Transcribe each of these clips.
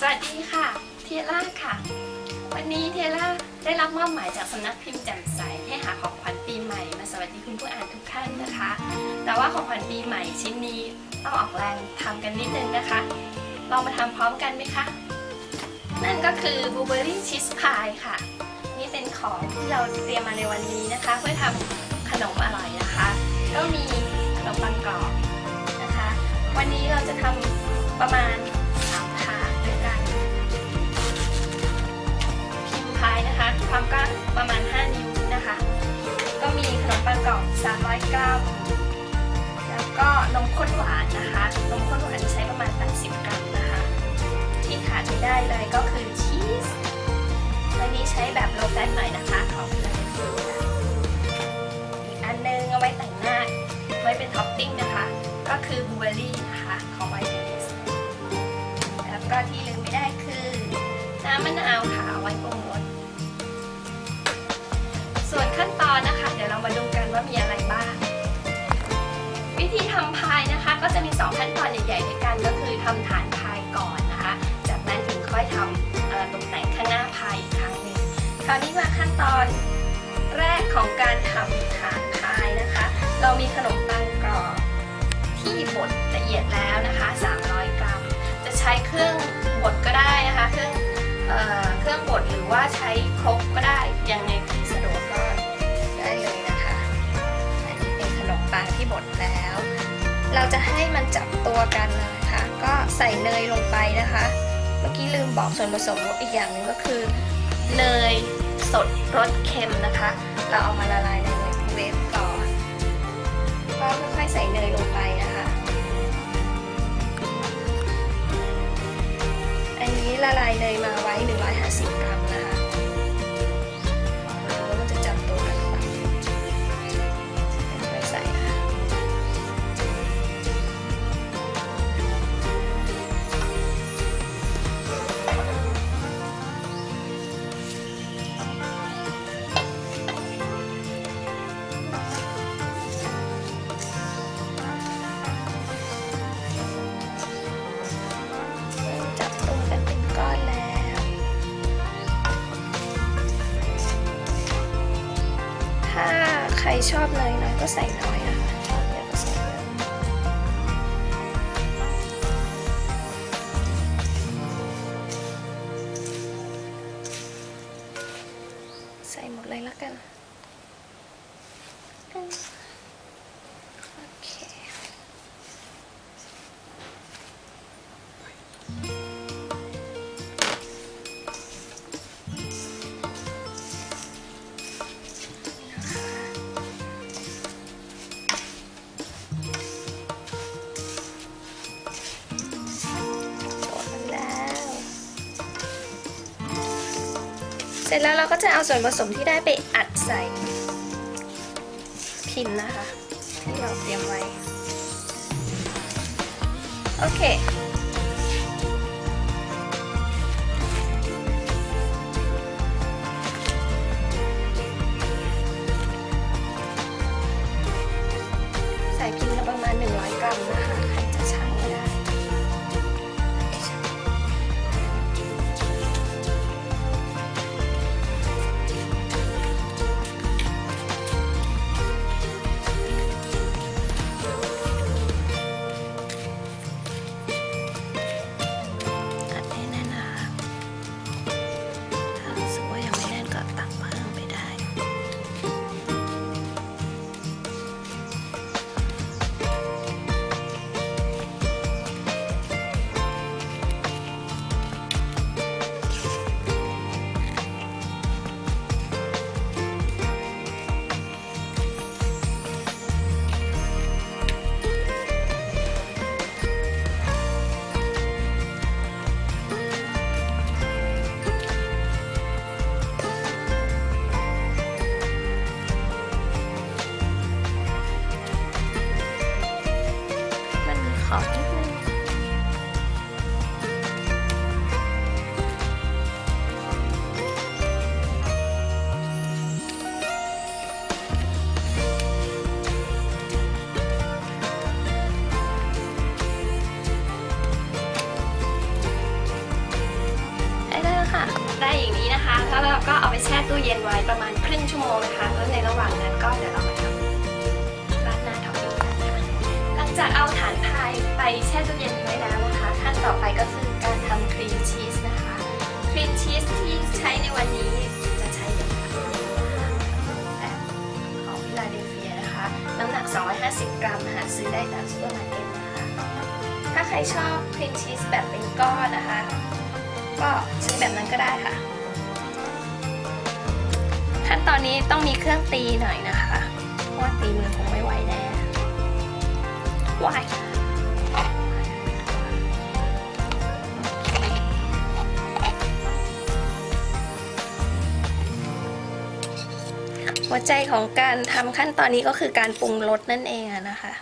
สวัสดีค่ะ เทล่าค่ะ วันนี้เทล่าได้รับมอบหมายจากสำนักพิมพ์แจ่มใสให้หาของขวัญปีใหม่ มาสวัสดีคุณผู้อ่านทุกท่านนะคะ แต่ว่าของขวัญปีใหม่ชิ้นนี้ต้องออกแรงทำกันนิดนึงนะคะลองมาทำพร้อมกันไหมคะ นั่นก็คือบลูเบอรี่ชีสพายค่ะ นี่เป็นของที่เราเตรียมมาในวันนี้นะคะ เพื่อทำขนมอร่อยนะคะ ก็มี มปังกรอบนะคะ วันนี้เราจะทำประมาณสามถาดด้วยกันพิมพ์พายนะคะ ความกว้างประมาณ 5 นิ้วนะคะ ก็มีขนมปังกรอบ300กรัมแล้วก็นมข้นหวานนะคะ นมข้นหวานจะใช้ประมาณ 80 กรัมนะคะ ที่ขาดไม่ได้เลยก็คือชีสวันนี้ใช้แบบโลแฟตหน่อยนะคะ ของฟิลาเลยอีกอันนึงเอาไว้แต่ง เป็นท็อปปิ้งนะคะ ก็คือบลูเบอร์รี่นะคะของไวท์เดนิสแล้วก็ที่ลืมไม่ได้คือน้ำมะนาวค่ะเอาไว้ปรุงรสส่วนขั้นตอนนะคะ เดี๋ยวเรามาดูกันว่ามีอะไรบ้าง วิธีทำพายนะคะ ก็จะมี 2 ขั้นตอนใหญ่ๆด้วยกันก็คือทำฐานพายก่อนนะคะ จากนั้นถึงค่อยทำตกแต่งข้างหน้าพายอีกครั้งหนึ่งคราวนี้มาขั้นตอนแรกของการทำฐานพายนะคะ เรามีขนม อียดแล้วนะคะ 300 กรัม จะใช้เครื่องบดก็ได้นะคะ เครื่องเออเครื่องบดหรือว่าใช้ครกก็ได้ ยังไงที่สะดวกก็ได้เลยนะคะ อันนี้เป็นขนมปังที่บดแล้ว เราจะให้มันจับตัวกันนะคะ ก็ใส่เนยลงไปนะคะ เมื่อกี้ลืมบอกส่วนผสมอีกอย่างหนึ่งก็คือ เนยสดรสเค็มนะคะ เราเอามาละลายในไมโครเวฟก่อนก็ค่อยๆใส่เนยลงไป นะคะอันนี้ละ ใครชอบเนยน้อยก็ใส่น้อย ร็จแล้วเราก็จะเอาส่วนผสมที่ได้ไปอัดใส่ พิมพ์นะคะ ที่เราเตรียมไว้ โอเคใส่พิมพ์ประมาณ 100 กรัมนะคะ ตู้เย็นไว้ประมาณครึ่งชั่วโมงนะคะ แล้วในระหว่างนั้นก็เดี๋ยวเรามาทำราดหน้าท็อปปิ้งกันค่ะหลังจากเอาฐานพายไปแช่ตู้เย็นไว้แล้วนะคะ ขั้นต่อไปก็คือการทำครีมชีสนะคะ ครีมชีสที่ใช้ในวันนี้จะใช้เป็นแบบของฟิลาเดลเฟียนะคะ น้ำหนัก 250 กรัมหาซื้อได้ตามซูเปอร์มาร์เก็ตนะคะ ถ้าใครชอบครีมชีสแบบเป็นก้อนนะคะ ก็ซื้อแบบนั้นก็ได้ค่ะ ขั้นตอนนี้ต้องมีเครื่องตีหน่อยนะคะ เพราะว่าตีมือคงไม่ไหวแน่วายหัวใจของการทำขั้นตอนนี้ก็คือการปรุงรสนั่นเองนะคะ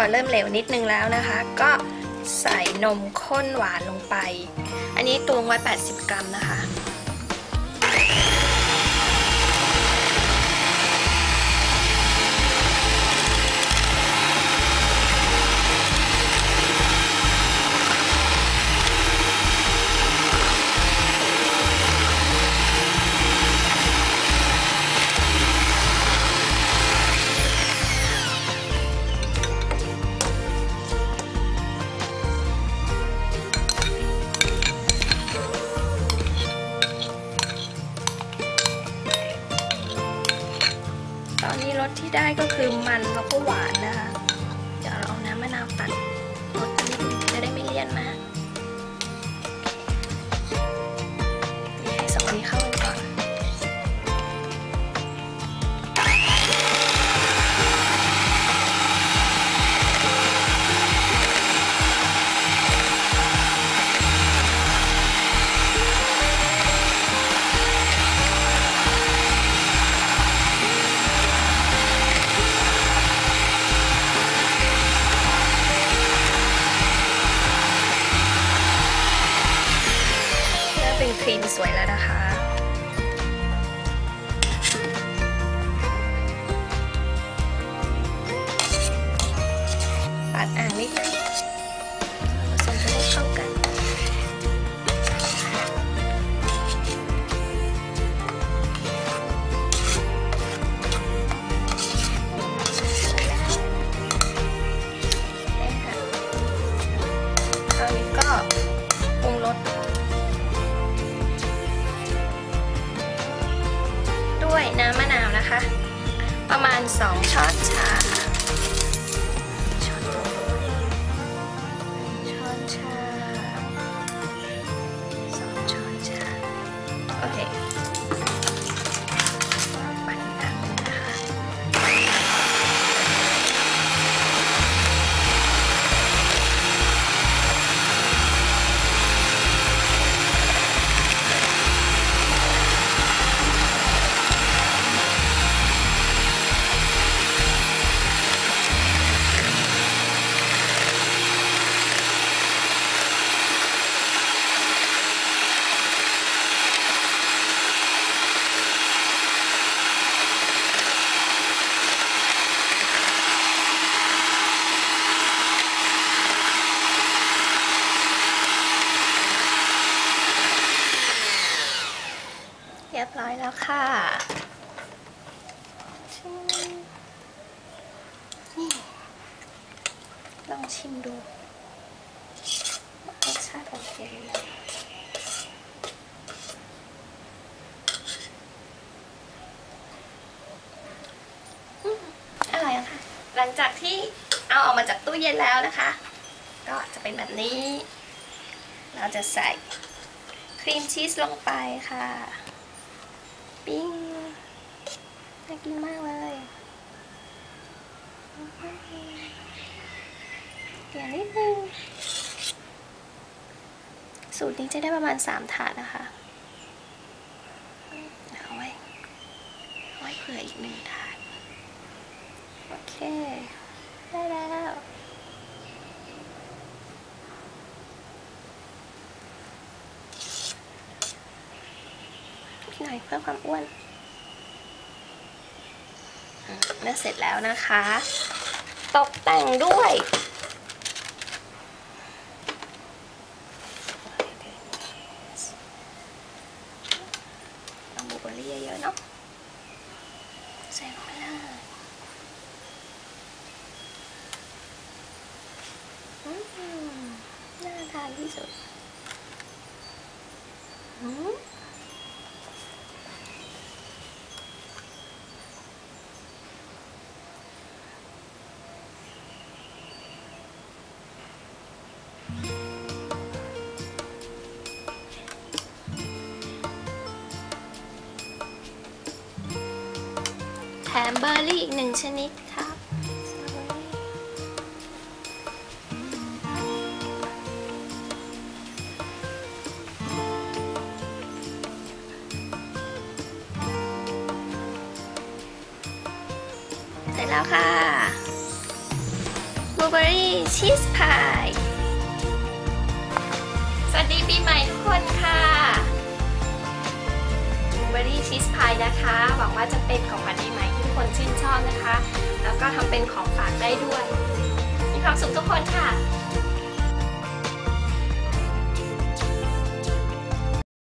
อเริ่มเหลวนิดนึงแล้วนะคะ ก็ใส่นมข้นหวานลงไป อันนี้ตวงไว้ 80 กรัมนะคะ ได้ก็คือมันแล้วก็หวานนะคะ สวยแล้วนะคะ อยแล้วค่ะนี่ลองชิมดูรสชาติโอเคไหมอืมอร่อยค่ะ หลังจากที่เอาออกมาจากตู้เย็นแล้วนะคะ ก็จะเป็นแบบนี้ เราจะใส่ครีมชีสลงไปค่ะ ปิ้งน่า กินมากเลยเดี๋ยวนิดนึง สูตรนี้จะได้ประมาณ 3 ถาดนะคะเอาไว้เผื่ออีกหนึ่งถาด โอเค ได้แล้วอีกหน่อยเพิ่มความอ้วน น่าเสร็จแล้วนะคะ ตกแต่งด้วยเอาบลูเบอรี่เยอะๆเนาะใส่ลงไปเลยน่าทานที่สุดอื มแถมเบอร์รี่อีกหนึ่งชนิดครับเสร็จแล้วค่ะบลูเบอร์รี่ชีสพายสวัสดีปีใหม่ทุกคนค่ะบลูเบอร์รี่ชีสพายนะคะ หวังว่าจะเป็นของขวัญปีใหม่ คนชื่นชอบนะคะ แล้วก็ทำเป็นของฝากได้ด้วย มีความสุขทุกคนค่ะ